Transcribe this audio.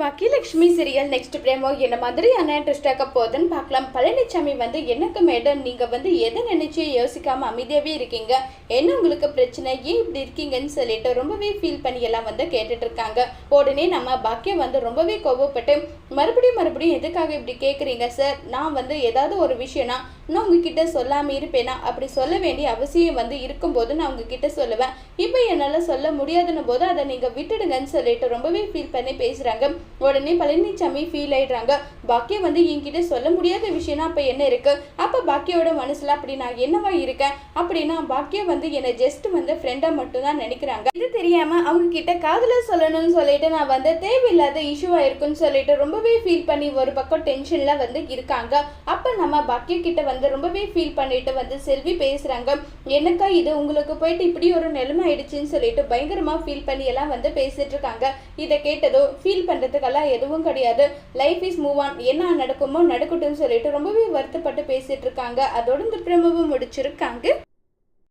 Baakiyalakshmi serial next பிரேமோ என்ன மாதிரியான twist ஆக்க போகுதுன்னு பார்க்கலாம். பழனிசாமி வந்து எனக்கு மேடம் நீங்கள் வந்து எதை நினைச்சு யோசிக்காமல் அமைதியாகவே இருக்கீங்க? என்ன உங்களுக்கு பிரச்சனை? ஏன் இப்படி இருக்கீங்கன்னு சொல்லிட்டு ரொம்பவே ஃபீல் பண்ணி எல்லாம் வந்து கேட்டுட்டு இருக்காங்க. உடனே நம்ம பாக்கியம் வந்து ரொம்பவே கோவப்பட்டு மறுபடியும் மறுபடியும் எதுக்காக இப்படி கேட்குறீங்க சார் நான் வந்து ஏதாவது ஒரு விஷயம்னா நான் உங்ககிட்ட சொல்லாமல் இருப்பேனா? அப்படி சொல்ல வேண்டிய அவசியம் வந்து இருக்கும்போது நான் உங்ககிட்ட சொல்லுவேன். இப்போ என்னால் சொல்ல முடியாதுன்னு போது அதை நீங்கள் விட்டுடுங்கன்னு சொல்லிட்டு ரொம்பவே ஃபீல் பண்ணி பேசுகிறாங்க உடனே பழனிசாமி ஃபீல் ஆயிடுறாங்க. பாக்கியம் வந்து என்கிட்ட சொல்ல முடியாத விஷயம்னா அப்போ என்ன இருக்கு? அப்போ பாக்கியோட மனசில் அப்படி நான் என்னவா இருக்கேன்? அப்படின்னா பாக்கியம் வந்து என்னை ஜஸ்ட் வந்து ஃப்ரெண்டாக மட்டும்தான் நினைக்கிறாங்க. இது தெரியாம அவங்க கிட்ட காதல சொல்லணும்னு சொல்லிட்டு நான் வந்து தேவையில்லாத இஷ்யூவாக இருக்குன்னு சொல்லிட்டு ரொம்பவே ஃபீல் பண்ணி ஒரு பக்கம் டென்ஷனில் வந்து இருக்காங்க. அப்போ நம்ம பாக்கிய கிட்ட வந்து ரொம்பவே ஃபீல் பண்ணிட்டு வந்து செல்வி பேசுகிறாங்க என்னக்கா இது? உங்களுக்கு போயிட்டு இப்படி ஒரு நிலைமை ஆயிடுச்சுன்னு சொல்லிட்டு பயங்கரமாக ஃபீல் பண்ணி எல்லாம் வந்து பேசிட்டு இருக்காங்க. இதை கேட்டதோ ஃபீல் பண்ணுறதுக்கெல்லாம் எதுவும் கிடையாது. லைஃப் இஸ் மூவ் ஆன் என்ன நடக்குமோ நடக்கட்டும்னு சொல்லிட்டு ரொம்பவே வருத்தப்பட்டு பேசிட்டு இருக்காங்க. அதோட இந்த பிரமவும் முடிச்சிருக்காங்க.